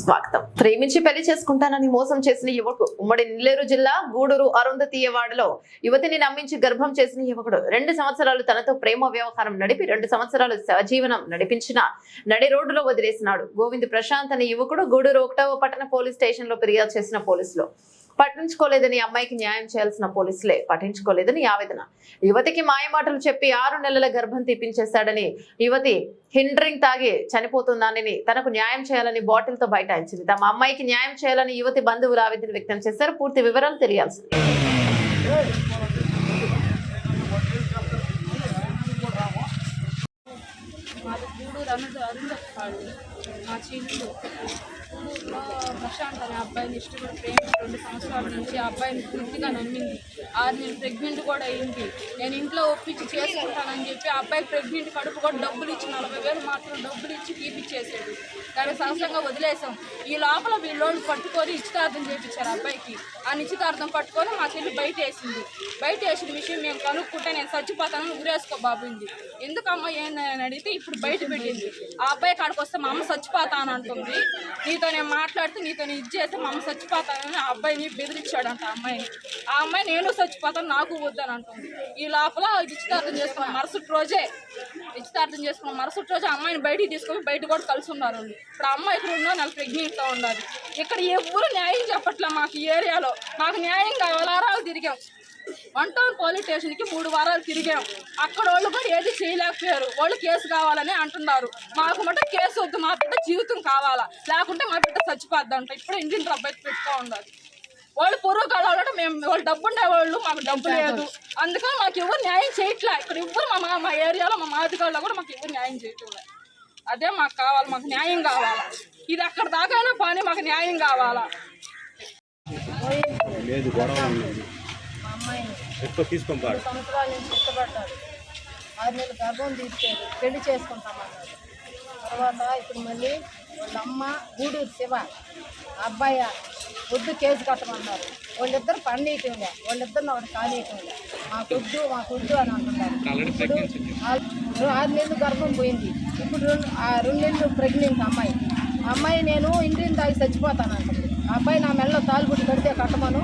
స్వాగతం. ప్రేమించి పెళ్ళి చేసుకుంటానని మోసం చేసిన యువకుడు ఉమ్మడి నెల్లూరు జిల్లా గూడూరు అరుంధతీయవాడలో యువతిని నమ్మించి గర్భం చేసిన యువకుడు రెండు సంవత్సరాలు తనతో ప్రేమ వ్యవహారం నడిపి రెండు సంవత్సరాలు సహజీవనం నడిపించిన నడి రోడ్డులో వదిలేసినాడు. గోవింద్ ప్రశాంత్ అనే యువకుడు గూడూరు ఒకటవ పట్టణ పోలీస్ స్టేషన్లో ఫిర్యాదు చేసిన పోలీసులు. పట్టించుకోలేదని అమ్మాయికి న్యాయం చేయాల్సిన పోలీసులే పట్టించుకోలేదని ఆవేదన. యువతికి మాయమాటలు చెప్పి ఆరు నెలల గర్భం తీపించేశాడని యువతి హిండ్రింగ్ తాగి చనిపోతుందని తనకు న్యాయం చేయాలని బాటిల్తో బైఠాయించింది. తమ అమ్మాయికి న్యాయం చేయాలని యువతి బంధువులు ఆవేదన వ్యక్తం చేశారు. పూర్తి వివరాలు తెలియాల్సింది. మా చీలు గూడూరులో అనే అబ్బాయిని ఇష్టపడి ప్రేమ రెండు సంవత్సరాల నుంచి ఆ అబ్బాయిని పూర్తిగా నమ్మింది. ఆరు నేను ప్రెగ్నెంట్ కూడా అయింది. నేను ఇంట్లో ఒప్పించి చేసుకుంటానని చెప్పి ఆ అబ్బాయి ప్రెగ్నెంట్ కడుపు కూడా డబ్బులు ఇచ్చి నలభై వేలు మాత్రం డబ్బులు ఇచ్చి తీపిచ్చేసాడు. దాన్ని సంవత్సరంగా వదిలేసాం ఈ లోపల వీళ్ళోళ్ళు పట్టుకొని నిశ్చితార్థం చేయించారు అబ్బాయికి. ఆ నిశ్చితార్థం పట్టుకొని మా చెల్లి బయట వేసింది బయట వేసిన విషయం మేము కనుక్కుంటే నేను చచ్చిపోతానని ఉరేసుకో బాబుంది. ఎందుకమ్మా ఏంది అని అడిగితే ఇప్పుడు బయట పెట్టింది. ఆ అబ్బాయి కాడికి వస్తే మా అమ్మ చచ్చిపోతాను అంటుంది నీతో నేను మాట్లాడితే నీతో నేను ఇది చేస్తే మమ్మ చచ్చిపోతానని ఆ అబ్బాయిని బెదిరించాడంట ఆ అమ్మాయిని. ఆ అమ్మాయి నేను చచ్చిపోతాను నాకు వద్దని అంటుంది. ఈ లోపల నిశ్చితార్థం చేసుకున్న మరుసటి రోజే నిశ్చితార్థం చేసుకున్న మరుసటి రోజు అమ్మాయిని బయటికి తీసుకొని బయట కూడా కలిసి ఉన్నారు ఇప్పుడు అమ్మాయి ఇక్కడ ఉన్నా నాకు ప్రెగ్నెంట్తో ఉండాలి. ఇక్కడ ఎవరు న్యాయం చెప్పట్లే మాకు ఈ ఏరియాలో. మాకు న్యాయం కావాలి తిరిగాం. వన్ టౌన్ పోలీస్ స్టేషన్కి మూడు వారాలు తిరిగాం. అక్కడ వాళ్ళు కూడా ఏది చేయలేకపోయారు. వాళ్ళు కేసు కావాలని అంటున్నారు. మాకు మట కేసు వద్దు. మా బిడ్డ జీవితం కావాలా? లేకుంటే మా బిడ్డ చచ్చిపోద్దంట. ఇప్పుడు ఇంజిన్ రబ్బాయి పెట్టుకో ఉండాలి వాళ్ళు పొరుగు కావాలంటే మేము వాళ్ళు డబ్బు ఉండే వాళ్ళు మాకు డబ్బు లేదు. అందుకని మాకు ఎవరు న్యాయం చేయట్లే. ఇక్కడ ఎవరు మా మా- మా ఏరియాలో మా మాదిగాళ్ళలో కూడా మాకు ఎవరు న్యాయం చేయట్లే అదే మాకు కావాలి మాకు న్యాయం కావాలా? ఇది అక్కడ దాకైనా పని మాకు న్యాయం కావాలా? లేదు గొడవ ఎక్కువ తీసుకొని సంవత్సరాల నుంచి ఇష్టపడ్డాడు ఆరు నెలలు గర్భం తీసుకెళ్ళి పెళ్ళి చేసుకుంటామన్నాడు తర్వాత ఇప్పుడు మళ్ళీ వాళ్ళ అమ్మ గూడూరు శివ అబ్బాయి వద్దు కేసు కట్టమన్నారు. వాళ్ళిద్దరు పండియటంలే వాళ్ళిద్దరిని ఒకటి కానీయటంలే వద్దు మాకు వద్దు అని అంటున్నారు. ఇప్పుడు ఆరు నెలలు గర్భం పోయింది. ఇప్పుడు రెండు ఆ రెండు నెలలు ప్రెగ్నెంట్ అమ్మాయి. అమ్మాయి నేను ఇంటిని తాగి చచ్చిపోతాను అంటుంది ఆ అబ్బాయి నా మెడలో తాలుబుట్టు కడితే కట్టమను.